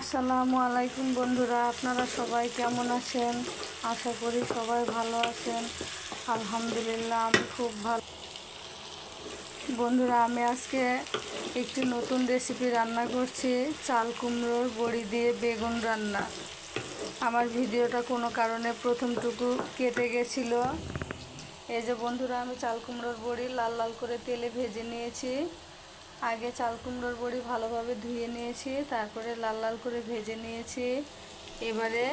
আসসালামু আলাইকুম বন্ধুরা, আপনারা সবাই কেমন আছেন? আশা করি সবাই ভালো আছেন। আলহামদুলিল্লাহ, আমি খুব ভালো। বন্ধুরা, আমি আজকে একটি নতুন রেসিপি রান্না করছি, চাল কুমড়োর বড়ি দিয়ে বেগুন রান্না। আমার ভিডিওটা কোনো কারণে প্রথমটুকু কেটে গেছিল। এই যে বন্ধুরা, আমি চাল কুমড়োর বড়ি লাল লাল করে তেলে ভেজে নিয়েছি। আগে চাল কুমড়োর বড়ি ভালোভাবে ধুয়ে নিয়েছি, তারপরে লাল লাল করে ভেজে নিয়েছি। এবারে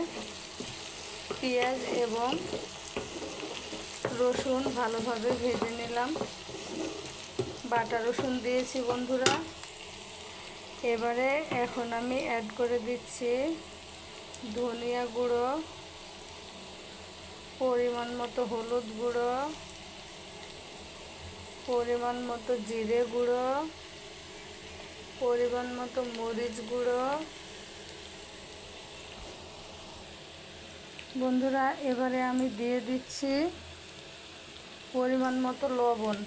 পেঁয়াজ এবং রসুন ভালোভাবে ভেজে নিলাম। বাটা রসুন দিয়েছি বন্ধুরা। এবারে এখন আমি অ্যাড করে দিচ্ছি ধনিয়া গুঁড়ো, পরিমাণ মতো হলুদ গুঁড়ো, পরিমাণ মতো জিরে গুঁড়ো পরিমাণ মতো মরিচ গুঁড়ো। বন্ধুরা, এবারে আমি দিয়ে দিচ্ছি পরিমাণ মতো লবণ।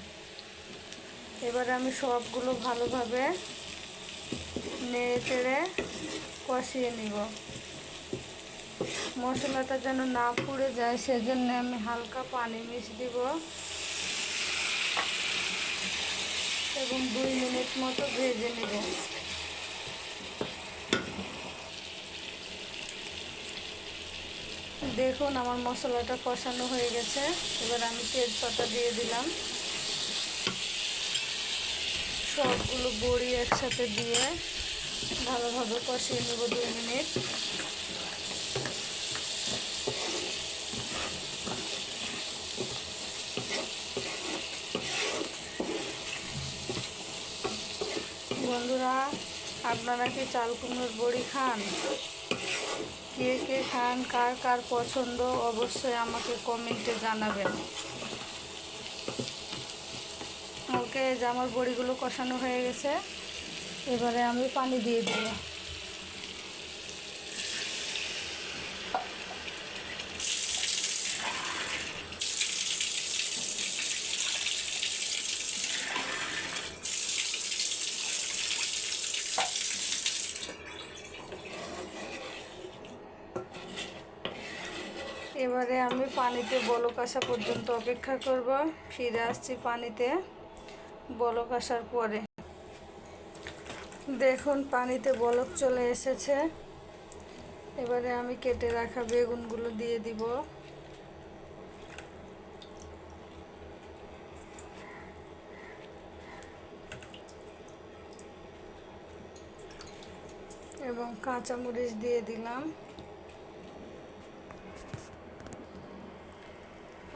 এবারে আমি সবগুলো ভালোভাবে নেড়ে চেড়ে কষিয়ে নিব। মশলাটা যেন না পুড়ে যায়, সেজন্য আমি হালকা পানি মিশ দিব। এবং দুই মিনিট মতো ভেজে নেব। দেখুন, আমার মশলাটা কষানো হয়ে গেছে। এবার আমি তেজপাতা দিয়ে দিলাম। সবগুলো বড়ি একসাথে দিয়ে ভালোভাবে কষিয়ে নেব দুই মিনিট। বন্ধুরা, আপনারা কি চাল কুমড়োর বড়ি খান? কে কে খান, কার কার পছন্দ, অবশ্যই আমাকে কমেন্টে জানাবেন। ওকে, যে আমার বড়িগুলো কষানো হয়ে গেছে, এবারে আমি পানি দিয়ে দিব। এবারে আমি পানিতে বলক আসা পর্যন্ত অপেক্ষা করব। ফিরে আসছি পানিতে বলক আসার পরে। দেখুন, পানিতে বলক চলে এসেছে। এবারে আমি কেটে রাখা বেগুনগুলো দিয়ে দিব। এবং কাঁচামরিচ দিয়ে দিলাম।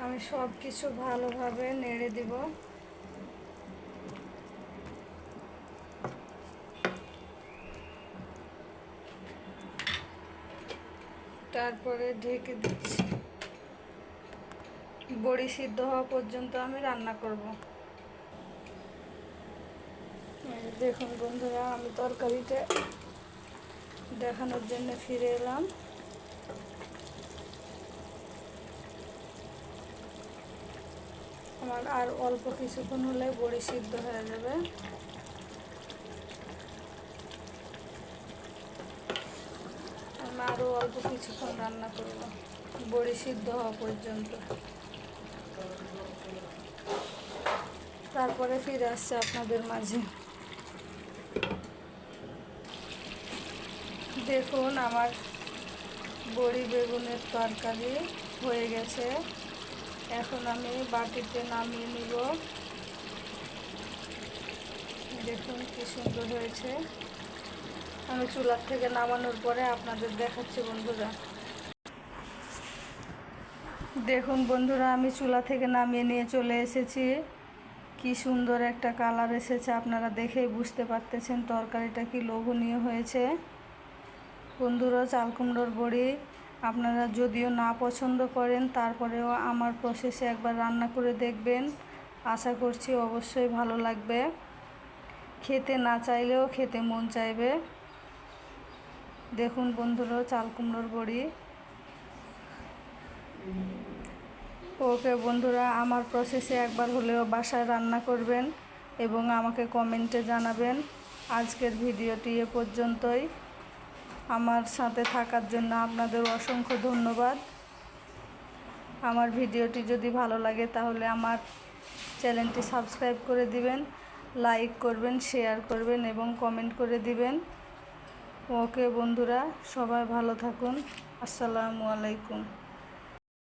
আমি সব কিছু ভালোভাবে নেড়ে দিব। তারপরে ঢেকে দিচ্ছি। বড়ি সিদ্ধ হওয়া পর্যন্ত আমি রান্না করব। দেখুন বন্ধুরা, আমি তরকারিটা দেখানোর জন্য ফিরে এলাম। আমার আর অল্প কিছুক্ষণ হলে বড়ি সিদ্ধ হয়ে যাবে। আমি আরও অল্প কিছুক্ষণ রান্না করব, বড়ি সিদ্ধ হওয়া পর্যন্ত। তারপরে ফিরে আসছে আপনাদের মাঝে। দেখুন, আমার বড়ি বেগুনের তরকারি হয়ে গেছে। এখন আমি বাটিতে নামিয়ে নিব। দেখুন কি সুন্দর হয়েছে। আমি চুলার থেকে নামানোর পরে আপনাদের দেখাচ্ছি বন্ধুরা। দেখুন বন্ধুরা, আমি চুলা থেকে নামিয়ে নিয়ে চলে এসেছি। কি সুন্দর একটা কালার এসেছে, আপনারা দেখেই বুঝতে পারতেছেন তরকারিটা কি লোভনীয় হয়েছে। বন্ধুরা চাল কুমড়োর বড়ি। আপনারা যদিও না পছন্দ করেন, তারপরেও আমার প্রসেসে একবার রান্না করে দেখবেন। আশা করছি অবশ্যই ভালো লাগবে। খেতে না চাইলেও খেতে মন চাইবে। দেখুন বন্ধুরা, চাল কুমড়োর বড়ি। ওকে বন্ধুরা, আমার প্রসেসে একবার হলেও বাসায় রান্না করবেন এবং আমাকে কমেন্টে জানাবেন। আজকের ভিডিওটি এ পর্যন্তই। আমার সাথে থাকার জন্য আপনাদের অসংখ্য ধন্যবাদ। আমার ভিডিওটি যদি ভালো লাগে তাহলে আমার চ্যানেলটি সাবস্ক্রাইব করে দিবেন, লাইক করবেন, শেয়ার করবেন এবং কমেন্ট করে দিবেন। ওকে বন্ধুরা, সবাই ভালো থাকুন। আসসালামু আলাইকুম।